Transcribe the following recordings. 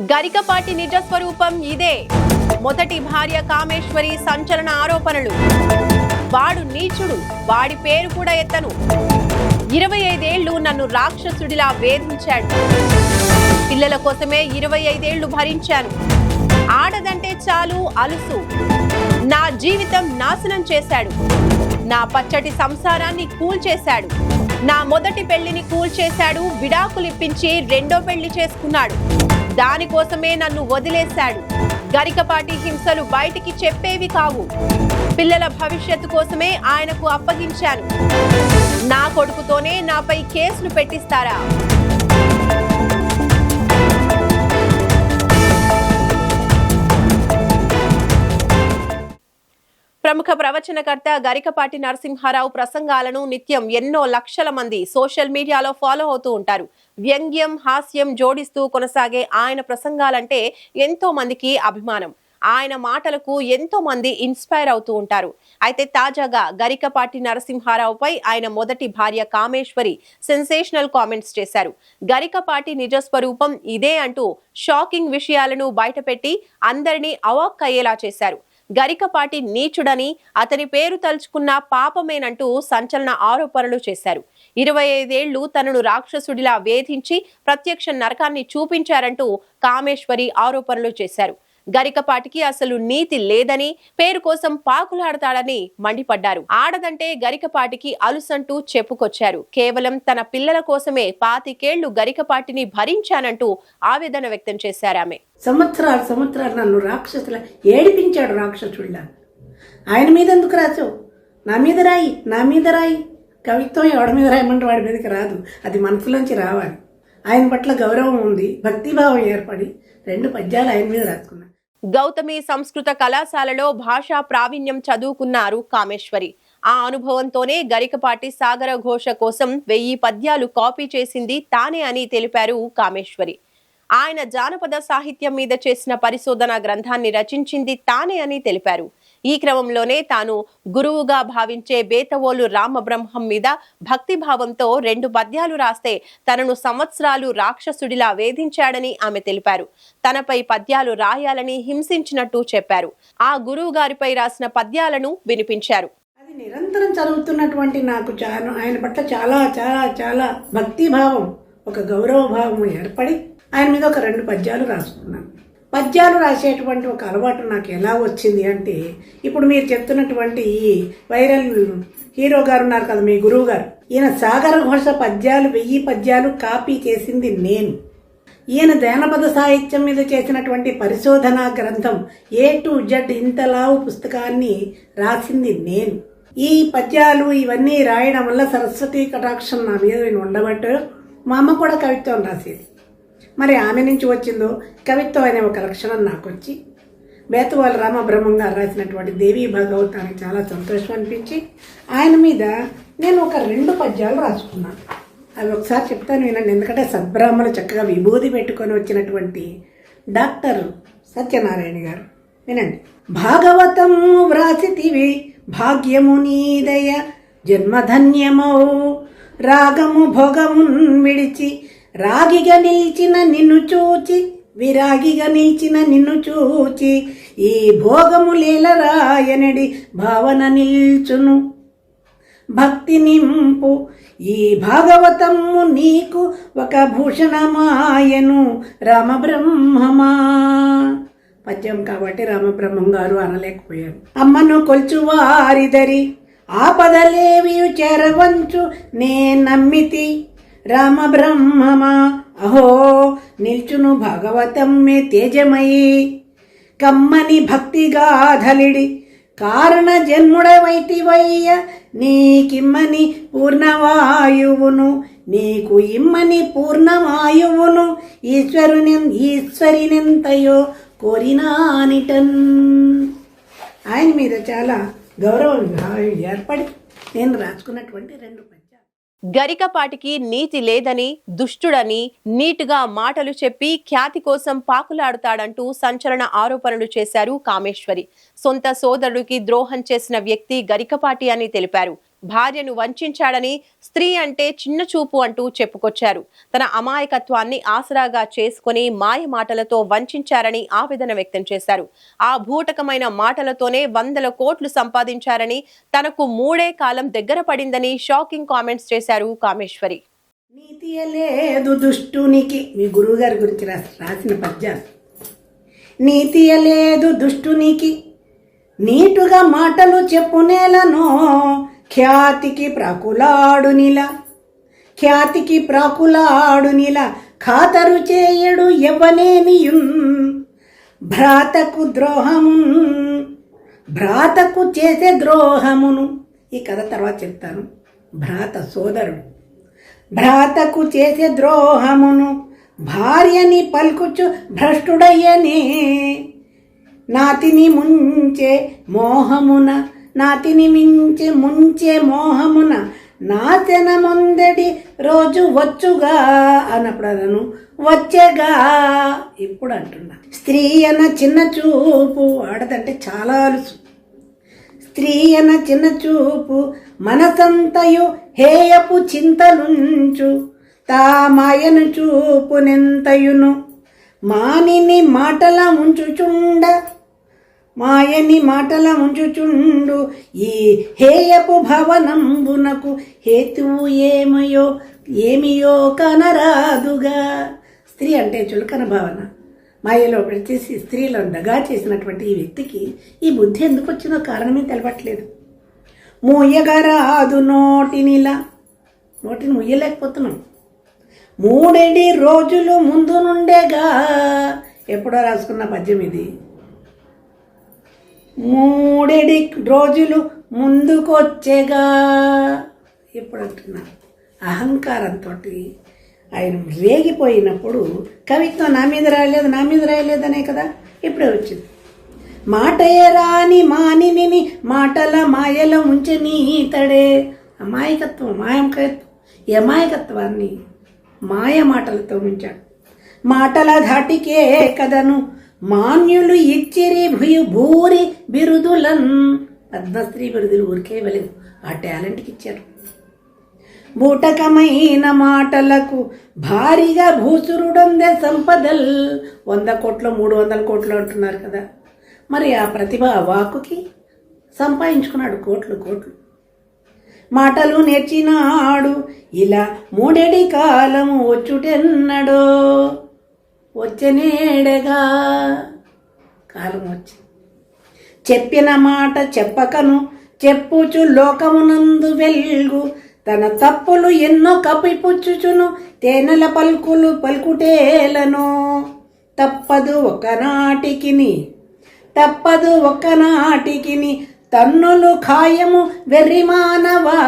గరికపాటి నిజ స్వరూపం ఇదే. మొదటి భార్య కామేశ్వరి సంచలన ఆరోపణలు. వాడు నీచుడు వాడి పేరు కూడా ఎత్తను. ఇరవై ఐదేళ్ళు నన్ను రాక్షసుడిలా వేధించాడు. పిల్లల కోసమే ఇరవై ఐదేళ్ళు భరించాను. ఆడదంటే చాలు అలుసు. నా జీవితం నాశనం చేశాడు. నా పచ్చటి సంసారాన్ని కూల్చేశాడు నా మొదటి పెళ్ళిని కూల్చేశాడు విడాకులిప్పించి రెండో పెళ్ళి చేసుకున్నాడు. దానికోసమే నన్ను వదిలేశాడు. గరికపాటి హింసలు బయటికి చెప్పేవి కావు. పిల్లల భవిష్యత్తు కోసమే ఆయనకు అప్పగించాను. నా కొడుకుతోనే నాపై కేసులు పెట్టిస్తారా? ప్రముఖ ప్రవచనకర్త గరికపాటి నరసింహారావు ప్రసంగాలను నిత్యం ఎన్నో లక్షల మంది సోషల్ మీడియాలో ఫాలో అవుతూ ఉంటారు. వ్యంగ్యం హాస్యం జోడిస్తూ కొనసాగే ఆయన ప్రసంగాలంటే ఎంతో మందికి అభిమానం. ఆయన మాటలకు ఎంతో మంది ఇన్స్పైర్ అవుతూ ఉంటారు. అయితే తాజాగా గరికపాటి నరసింహారావుపై ఆయన మొదటి భార్య కామేశ్వరి సెన్సేషనల్ కామెంట్స్ చేశారు. గరికపాటి నిజ స్వరూపం ఇదే అంటూ షాకింగ్ విషయాలను బయటపెట్టి అందరినీ అవాక్కయ్యేలా చేశారు. గరికపాటి నీచుడని అతని పేరు తలుచుకున్న పాపమేనంటూ సంచలన ఆరోపణలు చేశారు. ఇరవై ఐదేళ్ళు తనను రాక్షసుడిలా వేధించి ప్రత్యక్ష నరకాన్ని చూపించారంటూ కామేశ్వరి ఆరోపణలు చేశారు. గరికపాటికి అసలు నీతి లేదని పేరు కోసం పాకులాడతాడని మండిపడ్డారు. ఆడదంటే గరికపాటికి అలుసంటూ చెప్పుకొచ్చారు. కేవలం తన పిల్లల కోసమే పాతికేళ్ళు గరికపాటిని భరించానంటూ ఆవేదన వ్యక్తం చేశారు ఆమె సంవత్సరాలు సంవత్సరాలు నన్ను రాక్షసుల ఏడిపించాడు రాక్షసుళ్ళ ఆయన మీద ఎందుకు రాసావు? నా మీద రాయి నా మీద రాయి. కవిత్వం ఎవడి మీద రాయమంటే వాడి మీదకి రాదు. అది మనసులోంచి రావాలి. ఆయన పట్ల గౌరవం ఉంది భక్తిభావం ఏర్పడి రెండు పద్యాలు ఆయన మీద రాసుకున్నాను గౌతమి సంస్కృత కళాశాలలో భాషా ప్రావీణ్యం చదువుకున్నారు కామేశ్వరి. ఆ అనుభవంతోనే గరికపాటి సాగర ఘోష కోసం వెయ్యి పద్యాలు కాపీ చేసింది తానే అని తెలిపారు కామేశ్వరి. ఆయన జానపద సాహిత్యం మీద చేసిన పరిశోధన గ్రంథాన్ని రచించింది తానే అని తెలిపారు. ఈ క్రమంలోనే తాను గురువుగా భావించే బేతవోలు రామబ్రహ్మం మీద భక్తిభావంతో రెండు పద్యాలు రాస్తే తనను సంవత్సరాలు రాక్షసుడిలా వేధించాడని ఆమె తెలిపారు. తనపై పద్యాలు రాయాలని హింసించినట్టు చెప్పారు. ఆ గురువు గారిపై రాసిన పద్యాలను వినిపించారు. అది నిరంతరం చదువుతున్నటువంటి నాకు చాలా ఆయన పట్ల చాలా చాలా చాలా భక్తిభావం ఒక గౌరవ భావం ఏర్పడి ఆయన మీద ఒక రెండు పద్యాలు రాసుకున్నాను. పద్యాలు రాసేటువంటి ఒక అలవాటు నాకు ఎలా వచ్చింది అంటే ఇప్పుడు మీరు చెప్తున్నటువంటి ఈ వైరల్ హీరో గారు ఉన్నారు కదా మీ గురువు గారు ఈయన సాగర ఘోష పద్యాలు వెయ్యి పద్యాలు కాపీ చేసింది నేను. ఈయన జానపద సాహిత్యం మీద చేసినటువంటి పరిశోధన గ్రంథం ఏ టు జడ్ ఇంతలావు పుస్తకాన్ని రాసింది నేను. ఈ పద్యాలు ఇవన్నీ రాయడం వల్ల సరస్వతి కటాక్షం నా మీద నేను ఉండబట్టు మా అమ్మ కూడా కవిత్వం రాసేది. మరి ఆమె నుంచి వచ్చిందో కవిత్వం అనే ఒక లక్షణం నాకు వచ్చి బేతవాల రామబ్రహ్మం గారు రాసినటువంటి దేవీ భాగవతానికి చాలా సంతోషం అనిపించి ఆయన మీద నేను ఒక రెండు పద్యాలు రాసుకున్నాను అవి ఒకసారి చెప్తాను వినండి. ఎందుకంటే సద్బ్రాహ్మణ చక్కగా విభూతి పెట్టుకొని వచ్చినటువంటి డాక్టర్ సత్యనారాయణ గారు. వినండి. భాగవతము వ్రాసితివి భాగ్యము నీదయ జన్మధన్యమౌ రాగము భోగమున్ విడిచి రాగిగా నిలిచిన నిన్ను చూచి విరాగిగా నిలిచిన నిన్ను చూచి ఈ భోగము లేలరాయనడి భావన నిల్చును. భక్తి నింపు ఈ భాగవతము నీకు ఒక భూషణమాయను. రామబ్రహ్మమా. పద్యం కాబట్టి రామబ్రహ్మం గారు అనలేకపోయారు. అమ్మను కొల్చువారిదరి ఆపదలేవి చెరవంచు నే నమ్మితి. రామ బ్రహ్మమా? అహో నిల్చును భగవతమ్మే తేజమయి. కమ్మని భక్తిగాధలిడి కారణ జన్ముడవైతివయ్య నీకిమ్మని పూర్ణవాయువును నీకు ఇమ్మని పూర్ణవాయువును ఈశ్వరుని ఈశ్వరినెంతయో కోరినానిటన్. ఆయన మీద చాలా గౌరవం ఏర్పడి నేను రాసుకున్నటువంటి రెండు గరికపాటికి నీతి లేదని దుష్టుడని నీటుగా మాటలు చెప్పి ఖ్యాతి కోసం పాకులాడుతాడంటూ సంచలన ఆరోపణలు చేశారు కామేశ్వరి. సొంత సోదరుడికి ద్రోహం చేసిన వ్యక్తి గరికపాటి అని తెలిపారు. భార్యను వంచాడని స్త్రీ అంటే చిన్న చూపు అంటూ చెప్పుకొచ్చారు. తన అమాయకత్వాన్ని ఆసరాగా చేసుకుని మాయ మాటలతో వంచారని ఆవేదన వ్యక్తం చేశారు. ఆ భూటకమైన మాటలతోనే వందల కోట్లు సంపాదించారని తనకు మూడే కాలం దగ్గర పడిందని షాకింగ్ కామెంట్స్ చేశారు కామేశ్వరి. నీతి లేదు దుష్టునికి మీ గురించి రాసిన పద్యాలు. నీతి లేదు దుష్టునికి నీటుగా మాటలు చెప్పునేలను ఖ్యాతికి ప్రాకులాడునిలా ఖ్యాతికి ప్రాకులాడునిలా ఖాతరు చేయడు ఎవ్వనేనియున్ భ్రాతకు ద్రోహము. భ్రాతకు చేసే ద్రోహమును. ఈ కథ తర్వాత చెప్తాను. భ్రాత సోదరుడు. భ్రాతకు చేసే ద్రోహమును. భార్యని పలుకుచు భ్రష్టుడయ్యనే. నాతిని ముంచే మోహమున నాతిని మించి ముంచే మోహమున నాతెన ముందడి రోజు వచ్చుగా అన్నప్పుడు అదను వచ్చేగా ఇప్పుడు అంటున్నా. స్త్రీ అన్న చిన్న చూపు ఆడదంటే చాలా అలుసు. స్త్రీ అన్న చిన్న చూపు మనసంతయు హేయపు చింతలుంచు తామాయను చూపునెంతయును మానిని మాటల ఉంచుచుండ మాయని మాటల ఉంచుచుండు ఈ హేయపు భవనంబునకు హేతువు ఏమయో ఏమియో కనరాదుగా. స్త్రీ అంటే చులకన భావన. మాయలో పెట్టేసి స్త్రీలను దగా చేసినటువంటి ఈ వ్యక్తికి ఈ బుద్ధి ఎందుకు వచ్చిందో కారణమే తెలపట్లేదు మూయగరాదు నోటినిలా నోటిని ముయ్యలేకపోతున్నాం మూడేడి రోజులు ముందు నుండేగా. ఎప్పుడో రాసుకున్న పద్యం ఇది. మూడెడి రోజులు ముందుకొచ్చేగా. ఇప్పుడు అంటున్నా అహంకారంతో ఆయన రేగిపోయినప్పుడు కవిత్వం నా మీద రాయలేదు నా మీద రాయలేదనే కదా? ఇప్పుడే వచ్చింది. మాటయే రాని మానిని మాటల మాయల ఉంచని ఇతడే అమాయకత్వం మాయకత్వం ఈ అమాయకత్వాన్ని మాయ మాటలతో ఉంచాడు మాటల ధాటికే కదను మాన్యులు ఇచ్చిరి భూయు భూరి బిరుదులన్. పద్మశ్రీ బిరుదులు ఊరికే ఇవ్వలేదు. ఆ టాలెంట్కి ఇచ్చారు. బూటకమైన మాటలకు భారీగా భూసురుడొందే సంపదల్. వంద కోట్లు మూడు వందల కోట్లు అంటున్నారు కదా. మరి ఆ ప్రతిభ వాకుకి సంపాదించుకున్నాడు కోట్లు కోట్లు. మాటలు నేర్చినాడు. ఇలా మూడేడి కాలము వచ్చుటెన్నడో వచ్చనేడగా కాలం వచ్చి చెప్పిన మాట చెప్పకను చెప్పుచు లోకమునందు వెల్గు. తన తప్పులు ఎన్నో కప్పిపుచ్చుచును తేనెల పలుకులు పలుకుటేలను. తప్పదు ఒకనాటికిని తప్పదు ఒకనాటికిని తన్నులు ఖాయము వెర్రి మానవా.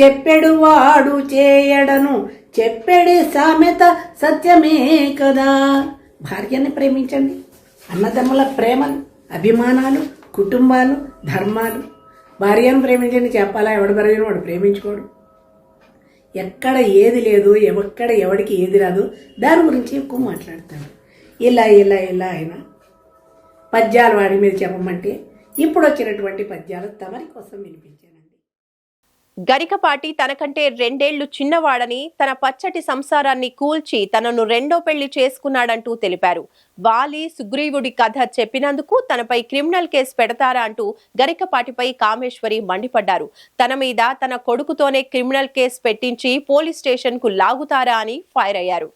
చెప్పెడు వాడు చేయడను చెప్పెడి సామెత సత్యమే కదా. భార్యని ప్రేమించండి. అన్నదమ్ముల ప్రేమలు అభిమానాలు కుటుంబాలు ధర్మాలు. భార్యను ప్రేమించండి చెప్పాలా? ఎవడు పెరిగిన వాడు ప్రేమించుకోడు. ఎక్కడ ఏది లేదు ఎక్కడ ఎవడికి ఏది రాదు దాని గురించి ఎక్కువ మాట్లాడతాడు. ఇలా ఇలా ఇలా అయినా పద్యాలు వాడి మీద చెప్పమంటే ఇప్పుడు వచ్చినటువంటి పద్యాలు తమరి కోసం వినిపించారు గరికపాటి తనకంటే రెండేళ్ళు చిన్నవాడని తన పచ్చటి సంసారాన్ని కూల్చి తనను రెండో పెళ్ళి చేసుకున్నాడంటూ తెలిపారు. వాలి సుగ్రీవుడి కథ చెప్పినందుకు తనపై క్రిమినల్ కేసు పెడతారా అంటూ గరికపాటిపై కామేశ్వరి మండిపడ్డారు. తన మీద తన కొడుకుతోనే క్రిమినల్ కేసు పెట్టించి పోలీస్ స్టేషన్కు లాగుతారా అని ఫైర్ అయ్యారు.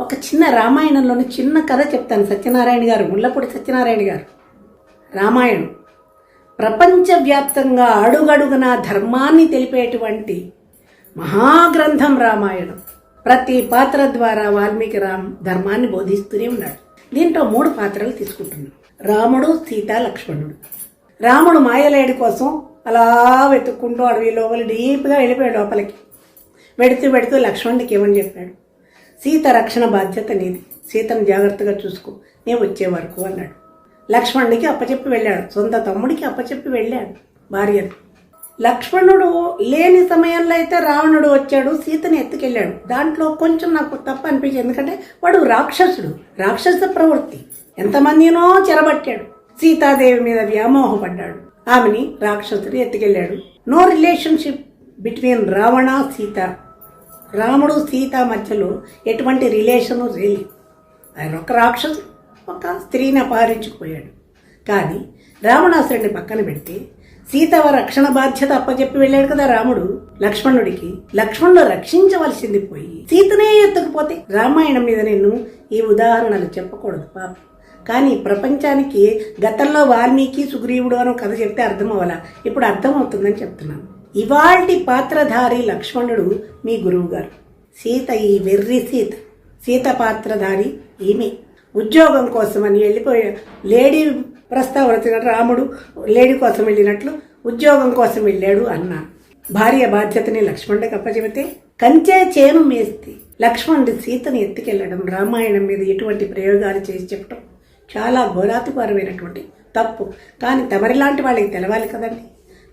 ఒక చిన్న రామాయణంలోని చిన్న కథ చెప్తాను సత్యనారాయణ గారు ముళ్ళపూడి సత్యనారాయణ గారు. రామాయణం. ప్రపంచవ్యాప్తంగా అడుగడుగున ధర్మాన్ని తెలిపేటువంటి మహాగ్రంథం రామాయణం. ప్రతి పాత్ర ద్వారా వాల్మీకి రామ్ ధర్మాన్ని బోధిస్తూనే ఉన్నాడు. దీంట్లో మూడు పాత్రలు తీసుకుంటున్నాం. రాముడు సీత లక్ష్మణుడు. రాముడు మాయలేడి కోసం అలా వెతుక్కుంటూ అడవి లోపల డీప్గా వెళ్ళిపోయాడు లోపలికి. వెడుతూ వెడుతూ లక్ష్మణుడికి ఏమని చెప్పాడు? సీత రక్షణ బాధ్యత నీది. సీతను జాగ్రత్తగా చూసుకో. నేను వచ్చే వరకు అన్నాడు. లక్ష్మణుడికి అప్పచెప్పి వెళ్ళాడు. సొంత తమ్ముడికి అప్పచెప్పి వెళ్ళాడు భార్యను. లక్ష్మణుడు లేని సమయంలో అయితే రావణుడు వచ్చాడు సీతని ఎత్తుకెళ్ళాడు. దాంట్లో కొంచెం నాకు తప్పు అనిపించింది. ఎందుకంటే వాడు రాక్షసుడు రాక్షస ప్రవృత్తి. ఎంతమందినో చెరబట్టాడు. సీతాదేవి మీద వ్యామోహపడ్డాడు. ఆమెని రాక్షసుడు ఎత్తుకెళ్ళాడు. No relationship between Ravana Sita. రాముడు సీత మధ్యలో ఎటువంటి రిలేషను లేదు. ఆయన ఒక రాక్షసుడు. ఒక స్త్రీని అపహరించుకుపోయాడు. కానీ రావణాసురుడిని పక్కన పెడితే సీత రక్షణ బాధ్యత అప్పచెప్పి వెళ్ళాడు కదా రాముడు. లక్ష్మణుడికి లక్ష్మణుడు రక్షించవలసింది పోయి సీతనే ఎత్తుకుపోతే రామాయణం మీద నేను ఈ ఉదాహరణలు చెప్పకూడదు పాప. కానీ ప్రపంచానికి గతంలో వాల్మీకి సుగ్రీవుడు అని కథ చెప్తే అర్థం అవ్వాలా ఇప్పుడు అర్థమవుతుందని చెప్తున్నాను. ఇవాల్టి పాత్రధారి లక్ష్మణుడు మీ గురువు గారు సీత ఈ వెర్రి సీత. సీత పాత్రధారి ఈమె. ఉద్యోగం కోసమని వెళ్ళిపోయా లేడీ ప్రస్తావన రాముడు లేడీ కోసం వెళ్ళినట్లు ఉద్యోగం కోసం వెళ్ళాడు అన్న. భార్య బాధ్యతని లక్ష్మణుడికి అప్పచెబితే కంచే చేను మేస్తి. లక్ష్మణుడి సీతని ఎత్తుకెళ్ళడం రామాయణం మీద ఎటువంటి ప్రయోగాలు చేసి చెప్పడం చాలా ఘోరాతిపరమైనటువంటి తప్పు. కానీ తమరిలాంటి వాళ్ళకి తెలవాలి కదండి.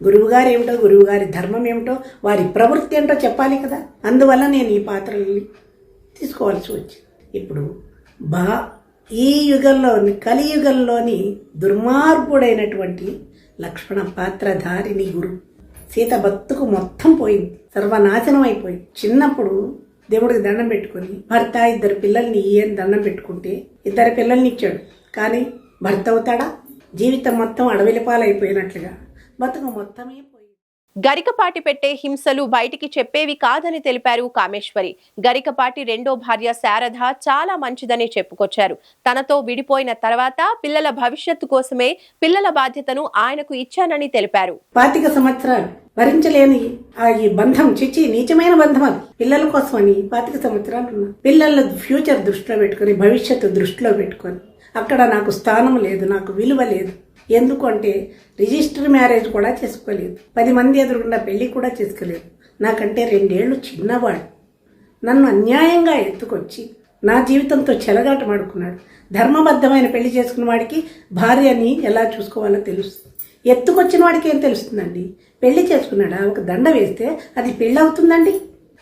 గురువుగారు ఏమిటో గురువుగారి ధర్మం ఏమిటో వారి ప్రవృత్తి ఏంటో చెప్పాలి కదా. అందువల్ల నేను ఈ పాత్రల్ని తీసుకోవాల్సి వచ్చింది. ఇప్పుడు బా ఈ యుగంలోని కలియుగంలోని దుర్మార్గుడైనటువంటి లక్ష్మణ పాత్రధారిని గురు. సీత బతుకు మొత్తం పోయింది. సర్వనాశనం అయిపోయింది చిన్నప్పుడు దేవుడికి దండం పెట్టుకుని భర్త ఇద్దరు పిల్లల్ని ఈయన దండం పెట్టుకుంటే ఇద్దరు పిల్లల్ని ఇచ్చాడు. కానీ భర్త అవుతాడా? జీవితం మొత్తం అడవిలి పాలైపోయినట్లుగా బతుకు మొత్తమే గరికపాటి పెట్టే హింసలు బయటికి చెప్పేవి కాదని తెలిపారు కామేశ్వరి. గరికపాటి రెండో భార్య శారద చాలా మంచిదని చెప్పుకొచ్చారు. తనతో విడిపోయిన తర్వాత పిల్లల భవిష్యత్తు కోసమే పిల్లల బాధ్యతను ఆయనకు ఇచ్చానని తెలిపారు. పాతిక సంవత్సరాలు భరించలేని ఆ ఈ బంధం చిచ్చి నీచమైన బంధం అది. పిల్లల కోసమని పాతిక సంవత్సరాలు పిల్లల ఫ్యూచర్ దృష్టిలో పెట్టుకొని భవిష్యత్తు దృష్టిలో పెట్టుకొని. అక్కడ నాకు స్థానం లేదు నాకు విలువ లేదు. ఎందుకంటే రిజిస్టర్ మ్యారేజ్ కూడా చేసుకోలేదు. పది మంది ఎదురుగుండా పెళ్ళి కూడా చేసుకోలేదు. నాకంటే రెండేళ్ళు చిన్నవాడు. నన్ను అన్యాయంగా ఎత్తుకొచ్చి నా జీవితంతో చెలగాటమాడుకున్నాడు ధర్మబద్ధమైన పెళ్ళి చేసుకున్న వాడికి భార్యని ఎలా చూసుకోవాలో తెలుస్తుంది. ఎత్తుకొచ్చిన వాడికి ఏం తెలుస్తుందండి? పెళ్ళి చేసుకున్నాడా? ఒక దండ వేస్తే అది పెళ్ళి అవుతుందండి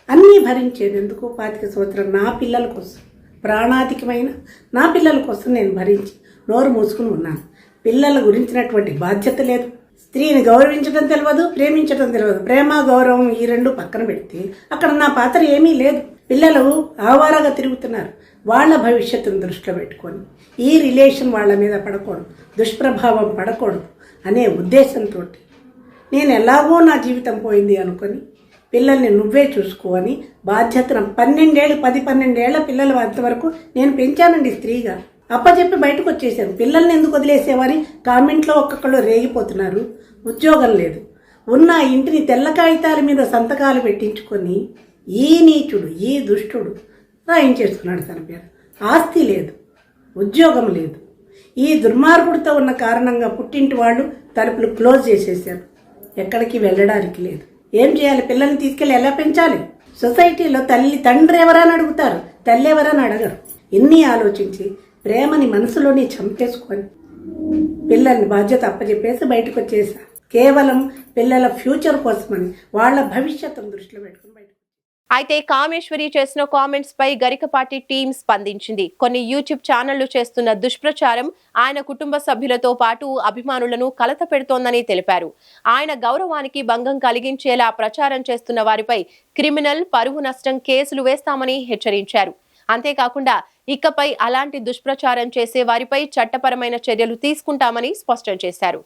అన్నీ భరించేది ఎందుకు పాతిక సంవత్సరం నా పిల్లల కోసం ప్రాణాధికమైన నా పిల్లల కోసం నేను భరించి నోరు మూసుకుని ఉన్నాను. పిల్లల గురించినటువంటి బాధ్యత లేదు. స్త్రీని గౌరవించడం తెలియదు ప్రేమించడం తెలియదు ప్రేమ గౌరవం ఈ రెండు పక్కన పెడితే అక్కడ నా పాత్ర ఏమీ లేదు. పిల్లలు ఆవారాగా తిరుగుతున్నారు. వాళ్ళ భవిష్యత్తును దృష్టిలో పెట్టుకొని ఈ రిలేషన్ వాళ్ళ మీద పడకూడదు దుష్ప్రభావం పడకూడదు అనే ఉద్దేశంతో నేను ఎలాగో నా జీవితం పోయింది అనుకొని పిల్లల్ని నువ్వే చూసుకోని బాధ్యతను పన్నెండేళ్ళు పది పన్నెండేళ్ళ పిల్లలు అంతవరకు నేను పెంచానండి స్త్రీగా. అప్పచెప్పి బయటకు వచ్చేసారు పిల్లల్ని ఎందుకు వదిలేసేవారి కామెంట్లో ఒక్కొక్కళ్ళు రేగిపోతున్నారు. ఉద్యోగం లేదు. ఉన్న ఇంటిని తెల్ల కాగితాల మీద సంతకాలు పెట్టించుకొని ఈ నీచుడు ఈ దుష్టుడు రాయించేసుకున్నాడు తన పేరు. ఆస్తి లేదు. ఉద్యోగం లేదు. ఈ దుర్మార్గుడితో ఉన్న కారణంగా పుట్టింటి వాళ్ళు తలుపులు క్లోజ్ చేసేసారు ఎక్కడికి వెళ్ళడానికి లేదు. ఏం చేయాలి? పిల్లల్ని తీసుకెళ్ళి ఎలా పెంచాలి? సొసైటీలో తల్లి తండ్రి ఎవరని అడుగుతారు? తల్లి ఎవరని అడగరు. ఎన్ని ఆలోచించి ప్రేమని మనసులోనే చంపేసుకొని పిల్లల్ని బాధ్యత అప్పచెప్పేసి బయటకు వచ్చేసా కేవలం పిల్లల ఫ్యూచర్ కోసమని వాళ్ళ భవిష్యత్తును దృష్టిలో పెట్టుకుని బయటకు అయితే కామేశ్వరి చేసిన కామెంట్స్ పై గరికపాటి టీం స్పందించింది. కొన్ని యూట్యూబ్ ఛానళ్ళు చేస్తున్న దుష్ప్రచారం ఆయన కుటుంబ సభ్యులతో పాటు అభిమానులను కలత పెడుతోందని తెలిపారు. ఆయన గౌరవానికి భంగం కలిగించేలా ప్రచారం చేస్తున్న వారిపై క్రిమినల్ పరువు నష్టం కేసులు వేస్తామని హెచ్చరించారు. అంతేకాకుండా ఇకపై అలాంటి దుష్ప్రచారం చేసే వారిపై చట్టపరమైన చర్యలు తీసుకుంటామని స్పష్టం చేశారు.